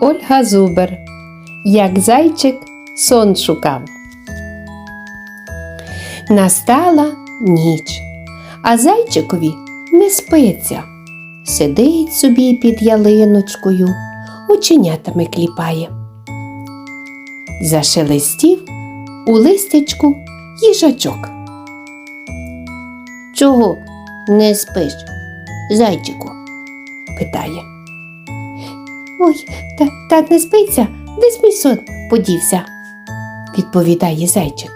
Ольга Зубер. Як зайчик сон шукав. Настала ніч, а зайчикові не спиться. Сидить собі під ялиночкою, оченятами кліпає. Зашелестів у листячку їжачок. Чого не спиш, зайчику? питає. Ой, та, так не спиться, десь мій сон подівся, відповідає зайчик.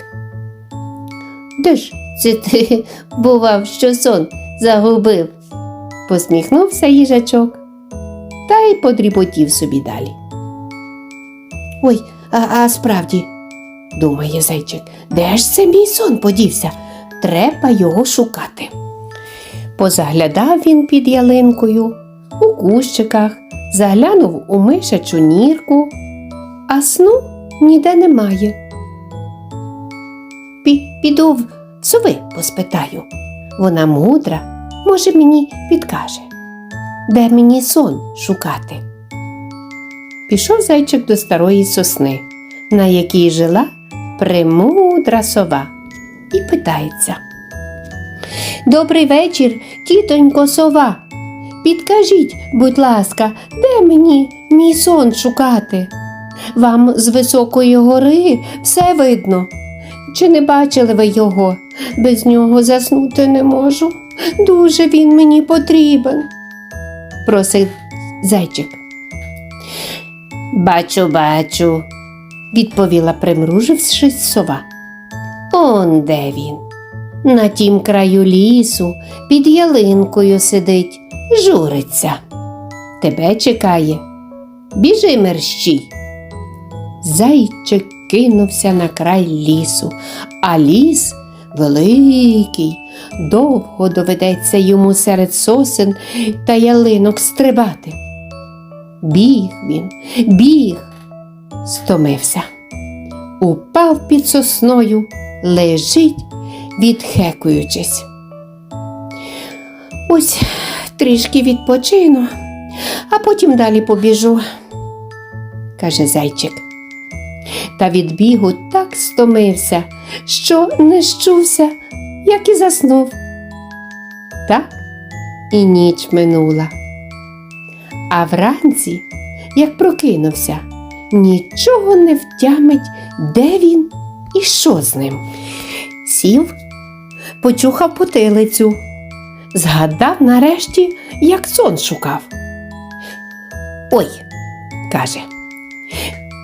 Де ж це ти бував, що сон загубив? посміхнувся їжачок та й подріботів собі далі. Ой, а, а справді, думає зайчик, де ж це мій сон подівся? Треба його шукати. Позаглядав він під ялинкою, у кущиках, заглянув у мишачу нірку, а сну ніде немає. Пі- піду в сови поспитаю. Вона мудра, може, мені підкаже, де мені сон шукати. Пішов зайчик до старої сосни, на якій жила премудра сова, і питається. Добрий вечір, тітонько сова. Підкажіть, будь ласка, де мені мій сон шукати? Вам з високої гори все видно. Чи не бачили ви його? Без нього заснути не можу. Дуже він мені потрібен, просить зайчик. Бачу, бачу, відповіла, примружившись сова. Он де він? На тім краю лісу під ялинкою сидить, журиться. Тебе чекає. Біжи мерщій. Зайчик кинувся на край лісу, а ліс великий, довго доведеться йому серед сосен та ялинок стрибати. Біг він, біг, стомився. Упав під сосною, лежить, відхекуючись. Ось трішки відпочину, а потім далі побіжу, каже зайчик. Та від бігу так стомився, що не щувся, як і заснув. Так і ніч минула. А вранці, як прокинувся, нічого не втямить, де він і що з ним. Сів, почухав потилицю, згадав нарешті, як сон шукав. Ой, каже,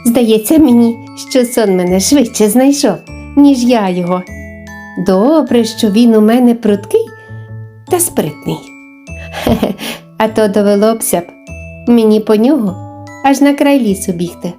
здається мені, що сон мене швидше знайшов, ніж я його. Добре, що він у мене пруткий та спритний. Хе-хе, а то довело бся б мені по нього аж на край лісу бігти.